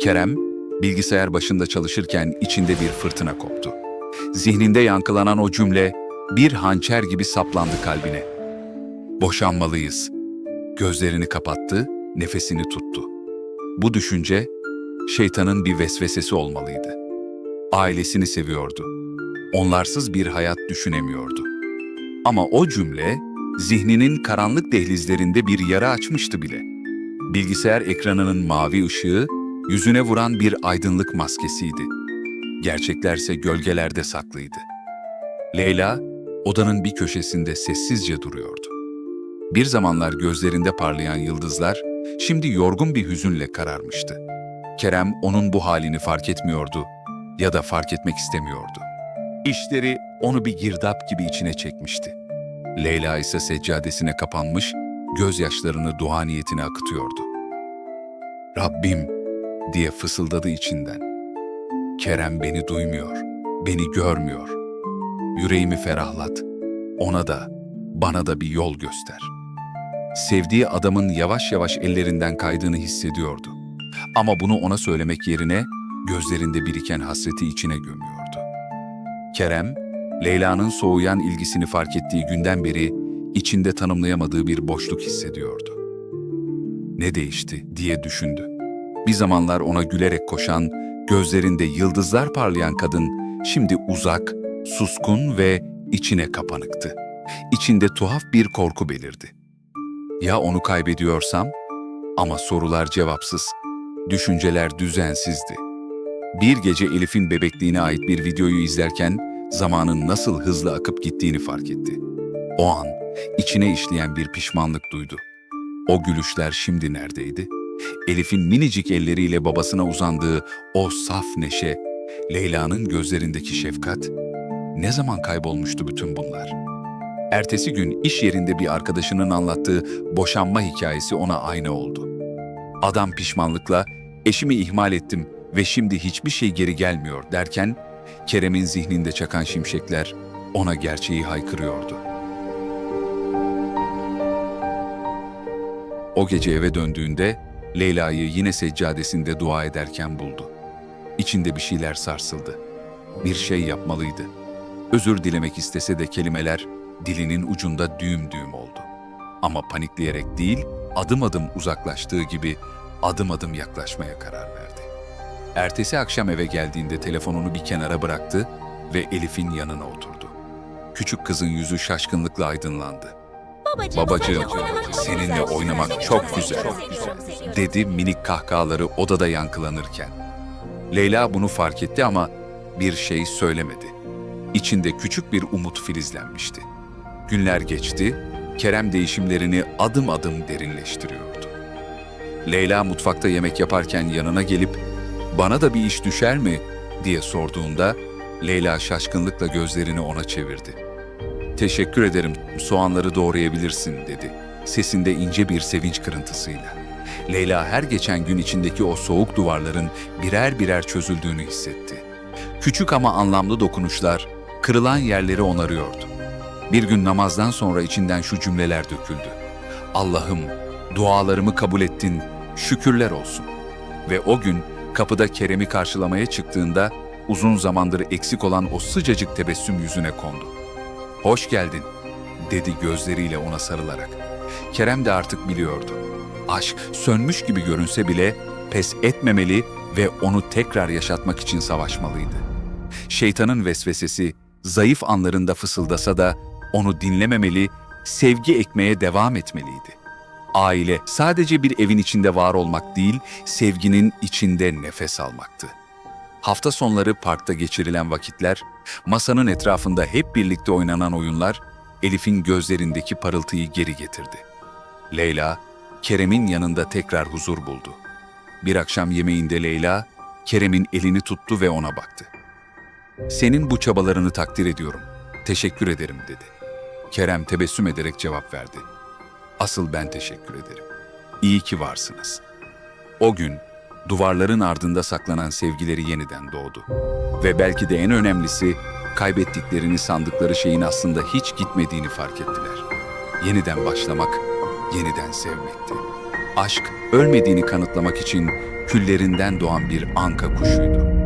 Kerem, bilgisayar başında çalışırken içinde bir fırtına koptu. Zihninde yankılanan o cümle bir hançer gibi saplandı kalbine. Boşanmalıyız. Gözlerini kapattı, nefesini tuttu. Bu düşünce şeytanın bir vesvesesi olmalıydı. Ailesini seviyordu. Onlarsız bir hayat düşünemiyordu. Ama o cümle zihninin karanlık dehlizlerinde bir yara açmıştı bile. Bilgisayar ekranının mavi ışığı yüzüne vuran bir aydınlık maskesiydi. Gerçeklerse gölgelerde saklıydı. Leyla odanın bir köşesinde sessizce duruyordu. Bir zamanlar gözlerinde parlayan yıldızlar şimdi yorgun bir hüzünle kararmıştı. Kerem onun bu halini fark etmiyordu ya da fark etmek istemiyordu. İşleri onu bir girdap gibi içine çekmişti. Leyla ise seccadesine kapanmış, gözyaşlarını dua niyetine akıtıyordu. Rabbim diye fısıldadı içinden. Kerem beni duymuyor, beni görmüyor. Yüreğimi ferahlat, ona da, bana da bir yol göster. Sevdiği adamın yavaş yavaş ellerinden kaydığını hissediyordu. Ama bunu ona söylemek yerine gözlerinde biriken hasreti içine gömüyordu. Kerem, Leyla'nın soğuyan ilgisini fark ettiği günden beri içinde tanımlayamadığı bir boşluk hissediyordu. Ne değişti diye düşündü. Bir zamanlar ona gülerek koşan, gözlerinde yıldızlar parlayan kadın şimdi uzak, suskun ve içine kapanıktı. İçinde tuhaf bir korku belirdi. Ya onu kaybediyorsam? Ama sorular cevapsız, düşünceler düzensizdi. Bir gece Elif'in bebekliğine ait bir videoyu izlerken zamanın nasıl hızlı akıp gittiğini fark etti. O an içine işleyen bir pişmanlık duydu. O gülüşler şimdi neredeydi? Elif'in minicik elleriyle babasına uzandığı o saf neşe, Leyla'nın gözlerindeki şefkat, ne zaman kaybolmuştu bütün bunlar? Ertesi gün iş yerinde bir arkadaşının anlattığı boşanma hikayesi ona ayna oldu. Adam pişmanlıkla, eşimi ihmal ettim ve şimdi hiçbir şey geri gelmiyor derken, Kerem'in zihninde çakan şimşekler ona gerçeği haykırıyordu. O gece eve döndüğünde Leyla'yı yine seccadesinde dua ederken buldu. İçinde bir şeyler sarsıldı. Bir şey yapmalıydı. Özür dilemek istese de kelimeler dilinin ucunda düğüm düğüm oldu. Ama panikleyerek değil, adım adım uzaklaştığı gibi adım adım yaklaşmaya karar verdi. Ertesi akşam eve geldiğinde telefonunu bir kenara bıraktı ve Elif'in yanına oturdu. Küçük kızın yüzü şaşkınlıkla aydınlandı. Babacığım, Babacığım, seninle oynamak çok güzel. dedi minik kahkahaları odada yankılanırken. Leyla bunu fark etti ama bir şey söylemedi. İçinde küçük bir umut filizlenmişti. Günler geçti, Kerem değişimlerini adım adım derinleştiriyordu. Leyla mutfakta yemek yaparken yanına gelip "Bana da bir iş düşer mi?" diye sorduğunda Leyla şaşkınlıkla gözlerini ona çevirdi. "Teşekkür ederim, soğanları doğrayabilirsin." dedi. Sesinde ince bir sevinç kırıntısıyla. Leyla her geçen gün içindeki o soğuk duvarların birer birer çözüldüğünü hissetti. Küçük ama anlamlı dokunuşlar kırılan yerleri onarıyordu. Bir gün namazdan sonra içinden şu cümleler döküldü. Allah'ım dualarımı kabul ettin, şükürler olsun. Ve o gün kapıda Kerem'i karşılamaya çıktığında uzun zamandır eksik olan o sıcacık tebessüm yüzüne kondu. Hoş geldin, dedi gözleriyle ona sarılarak. Kerem de artık biliyordu. Aşk sönmüş gibi görünse bile pes etmemeli ve onu tekrar yaşatmak için savaşmalıydı. Şeytanın vesvesesi zayıf anlarında fısıldasa da onu dinlememeli, sevgi ekmeye devam etmeliydi. Aile sadece bir evin içinde var olmak değil, sevginin içinde nefes almaktı. Hafta sonları parkta geçirilen vakitler, masanın etrafında hep birlikte oynanan oyunlar, Elif'in gözlerindeki parıltıyı geri getirdi. Leyla, Kerem'in yanında tekrar huzur buldu. Bir akşam yemeğinde Leyla, Kerem'in elini tuttu ve ona baktı. Senin bu çabalarını takdir ediyorum. Teşekkür ederim dedi. Kerem tebessüm ederek cevap verdi. Asıl ben teşekkür ederim. İyi ki varsınız. O gün duvarların ardında saklanan sevgileri yeniden doğdu. Ve belki de en önemlisi kaybettiklerini sandıkları şeyin aslında hiç gitmediğini fark ettiler. Yeniden başlamak, yeniden sevmekti. Aşk, ölmediğini kanıtlamak için küllerinden doğan bir anka kuşuydu.